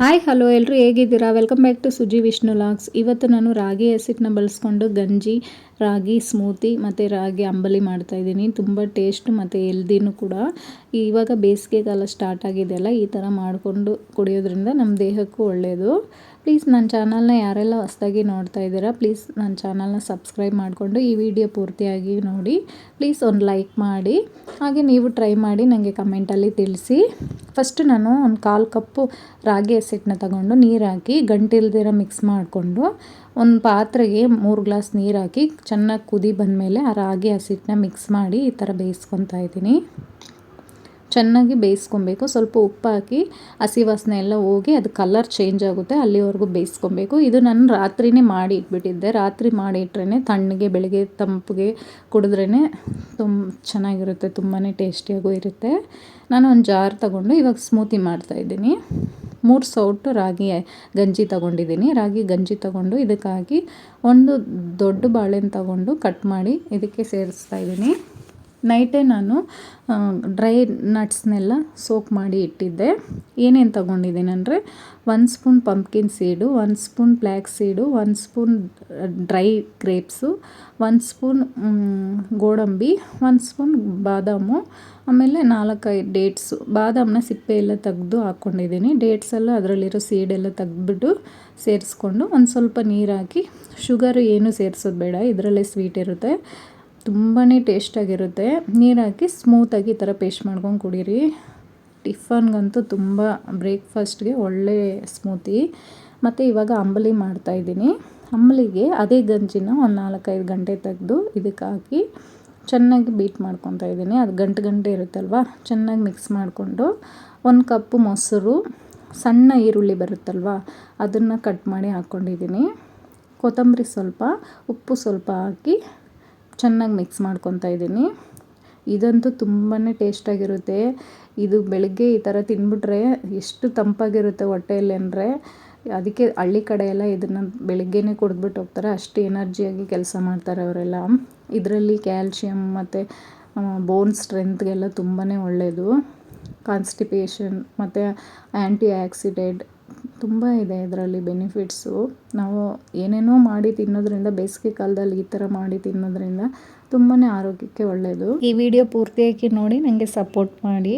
Hi, hello ಎಲ್ಲರೂ ಹೇಗಿದ್ದೀರಾ? Welcome back to Suji Vishnu logs ಇವತ್ತು ನಾನು ರಾಗಿ ಹಸಿಟ್ಟನ್ನ ಬಳಸ್ಕೊಂಡು ಗಂಜಿ, ರಾಗಿ ಸ್ಮೂತಿ ಮತ್ತು ರಾಗಿ ಅಂಬಲಿ ಮಾಡ್ತಾಯಿದ್ದೀನಿ ತುಂಬ ಟೇಸ್ಟ್ ಮತ್ತು ಎಲ್ದಿನೂ ಕೂಡ. ಇವಾಗ ಬೇಸಿಗೆ ಕಾಲ ಸ್ಟಾರ್ಟ್ ಆಗಿದೆಯಲ್ಲ ಈ ಥರ ಮಾಡಿಕೊಂಡು ಕುಡಿಯೋದ್ರಿಂದ ನಮ್ಮ ದೇಹಕ್ಕೂ ಒಳ್ಳೆಯದು ಪ್ಲೀಸ್ ನನ್ನ ಚಾನಲ್ನ ಯಾರೆಲ್ಲ ಹೊಸ್ದಾಗಿ ನೋಡ್ತಾ ಇದ್ದೀರಾ ಪ್ಲೀಸ್ ನನ್ನ ಚಾನಲ್ನ ಸಬ್ಸ್ಕ್ರೈಬ್ ಮಾಡಿಕೊಂಡು ಈ ವಿಡಿಯೋ ಪೂರ್ತಿಯಾಗಿ ನೋಡಿ. ಪ್ಲೀಸ್ ಒಂದು ಲೈಕ್ ಮಾಡಿ. ಹಾಗೆ ನೀವು ಟ್ರೈ ಮಾಡಿ ನನಗೆ ಕಮೆಂಟಲ್ಲಿ ತಿಳಿಸಿ. ಫಸ್ಟ್ ನಾನು ಒಂದು ಕಾಲು ಕಪ್ಪು ರಾಗಿ ಹಸಿಟ್ಟನ್ನ ತಗೊಂಡು ನೀರು ಹಾಕಿ ಗಂಟಿಲ್ದಿರ ಮಿಕ್ಸ್ ಮಾಡಿಕೊಂಡು ಒಂದು ಪಾತ್ರೆಗೆ ಮೂರು ಗ್ಲಾಸ್ ನೀರು ಹಾಕಿ ಚೆನ್ನಾಗಿ ಕುದಿ ಬಂದಮೇಲೆ ಆ ರಾಗಿ ಹಸಿಟ್ಟನ್ನ ಮಿಕ್ಸ್ ಮಾಡಿ ಈ ಥರ ಬೇಯಿಸ್ಕೊತಾ ಇದ್ದೀನಿ. ಚೆನ್ನಾಗಿ ಬೇಯಿಸ್ಕೊಬೇಕು. ಸ್ವಲ್ಪ ಉಪ್ಪು ಹಾಕಿ, ಹಸಿ ವಾಸನೆ ಎಲ್ಲ ಹೋಗಿ ಅದು ಕಲರ್ ಚೇಂಜ್ ಆಗುತ್ತೆ, ಅಲ್ಲಿವರೆಗೂ ಬೇಯಿಸ್ಕೊಬೇಕು. ಇದು ನಾನು ರಾತ್ರಿನೇ ಮಾಡಿ ಇಟ್ಬಿಟ್ಟಿದ್ದೆ. ರಾತ್ರಿ ಮಾಡಿ ಇಟ್ರೇ ತಣ್ಣಗೆ ಬೆಳಗ್ಗೆ ತಂಪಿಗೆ ಕುಡಿದ್ರೇ ತುಂಬ ಚೆನ್ನಾಗಿರುತ್ತೆ ತುಂಬಾ ಟೇಸ್ಟಿಯಾಗೂ ಇರುತ್ತೆ. ನಾನು ಒಂದು ಜಾರ್ ತಗೊಂಡು ಇವಾಗ ಸ್ಮೂತಿ ಮಾಡ್ತಾಯಿದ್ದೀನಿ ಮೂರು ಸೌಟು ರಾಗಿ ಗಂಜಿ ತಗೊಂಡಿದ್ದೀನಿ. ರಾಗಿ ಗಂಜಿ ತಗೊಂಡು ಇದಕ್ಕಾಗಿ ಒಂದು ದೊಡ್ಡ ಬಾಳೆನ ತಗೊಂಡು ಕಟ್ ಮಾಡಿ ಇದಕ್ಕೆ ಸೇರಿಸ್ತಾ ಇದ್ದೀನಿ. ನೈಟೇ ನಾನು ಡ್ರೈ ನಟ್ಸ್ನೆಲ್ಲ ಸೋಕ್ ಮಾಡಿ ಇಟ್ಟಿದ್ದೆ. ಏನೇನು ತೊಗೊಂಡಿದ್ದೀನಿ ಅಂದರೆ ಒಂದು spoon pumpkin seed, one spoon black seed, one spoon dry grapes ಒಂದು ಸ್ಪೂನ್ ಗೋಡಂಬಿ ಒಂದು ಸ್ಪೂನ್ ಬಾದಾಮು, ಆಮೇಲೆ ನಾಲ್ಕೈದು ಡೇಟ್ಸು. ಬಾದಾಮನ್ನ ಸಿಪ್ಪೆ ಎಲ್ಲ ತೆಗೆದು ಹಾಕ್ಕೊಂಡಿದ್ದೀನಿ ಡೇಟ್ಸೆಲ್ಲ ಅದರಲ್ಲಿರೋ ಸೀಡೆಲ್ಲ ತೆಗೆದ್ಬಿಟ್ಟು ಸೇರಿಸ್ಕೊಂಡು ಒಂದು ಸ್ವಲ್ಪ ನೀರು ಹಾಕಿ ಶುಗರು ಏನು ಸೇರಿಸೋದು ಬೇಡ, ಇದರಲ್ಲೇ ಸ್ವೀಟ್ ಇರುತ್ತೆ. ತುಂಬಾ ಟೇಸ್ಟಾಗಿರುತ್ತೆ. ನೀರು ಹಾಕಿ ಸ್ಮೂತಾಗಿ ಈ ಥರ ಪೇಸ್ಟ್ ಮಾಡ್ಕೊಂಡು ಕುಡೀರಿ. ಟಿಫನ್ಗಂತೂ ತುಂಬ ಬ್ರೇಕ್ಫಾಸ್ಟ್ಗೆ ಒಳ್ಳೆ ಸ್ಮೂತಿ ಮತ್ತು ಇವಾಗ ಅಂಬಲಿ ಮಾಡ್ತಾಯಿದ್ದೀನಿ ಅಂಬಲಿಗೆ ಅದೇ ಗಂಜಿನ ಒಂದು ನಾಲ್ಕೈದು ಗಂಟೆ ತೆಗೆದು ಇದಕ್ಕೆ ಹಾಕಿ ಚೆನ್ನಾಗಿ ಬೀಟ್ ಮಾಡ್ಕೊತಾ ಇದ್ದೀನಿ. ಅದು ಗಂಟು ಗಂಟೆ ಇರುತ್ತಲ್ವ? ಚೆನ್ನಾಗಿ ಮಿಕ್ಸ್ ಮಾಡಿಕೊಂಡು ಒಂದು ಕಪ್ಪು ಮೊಸರು, ಸಣ್ಣ ಈರುಳ್ಳಿ ಬರುತ್ತಲ್ವ? ಅದನ್ನು ಕಟ್ ಮಾಡಿ ಹಾಕ್ಕೊಂಡಿದ್ದೀನಿ ಕೊತ್ತಂಬರಿ ಸ್ವಲ್ಪ, ಉಪ್ಪು ಸ್ವಲ್ಪ ಹಾಕಿ ಚೆನ್ನಾಗಿ ಮಿಕ್ಸ್ ಮಾಡ್ಕೊತಾ ಇದ್ದೀನಿ. ಇದಂತೂ ತುಂಬಾ ಟೇಸ್ಟಾಗಿರುತ್ತೆ. ಇದು ಬೆಳಗ್ಗೆ ಈ ಥರ ತಿಂದ್ಬಿಟ್ರೆ ಎಷ್ಟು ತಂಪಾಗಿರುತ್ತೆ ಹೊಟ್ಟೆಯಲ್ಲಿ ಅಂದರೆ ಅದಕ್ಕೆ ಹಳ್ಳಿ ಕಡೆ ಎಲ್ಲ ಇದನ್ನು ಬೆಳಗ್ಗೆನೇ ಕುಡಿದ್ಬಿಟ್ಟು ಹೋಗ್ತಾರೆ. ಅಷ್ಟು ಎನರ್ಜಿಯಾಗಿ ಕೆಲಸ ಮಾಡ್ತಾರೆ ಅವರೆಲ್ಲ. ಇದರಲ್ಲಿ ಕ್ಯಾಲ್ಶಿಯಮ್ ಮತ್ತು ಬೋನ್ ಸ್ಟ್ರೆಂತ್ಗೆಲ್ಲ ತುಂಬಾ ಒಳ್ಳೆಯದು ಕಾನ್ಸ್ಟಿಪೇಷನ್ ಮತ್ತು ಆ್ಯಂಟಿ ಆಕ್ಸಿಡೆಂಟ್ ತುಂಬ ಇದೆ ಇದರಲ್ಲಿ ಬೆನಿಫಿಟ್ಸು ನಾವು ಏನೇನೋ ಮಾಡಿ ತಿನ್ನೋದ್ರಿಂದ, ಬೇಸಿಗೆ ಕಾಲದಲ್ಲಿ ಈ ಥರ ಮಾಡಿ ತಿನ್ನೋದ್ರಿಂದ ತುಂಬಾ ಆರೋಗ್ಯಕ್ಕೆ ಒಳ್ಳೆಯದು ಈ ವಿಡಿಯೋ ಪೂರ್ತಿಯಾಗಿ ನೋಡಿ ನನಗೆ ಸಪೋರ್ಟ್ ಮಾಡಿ.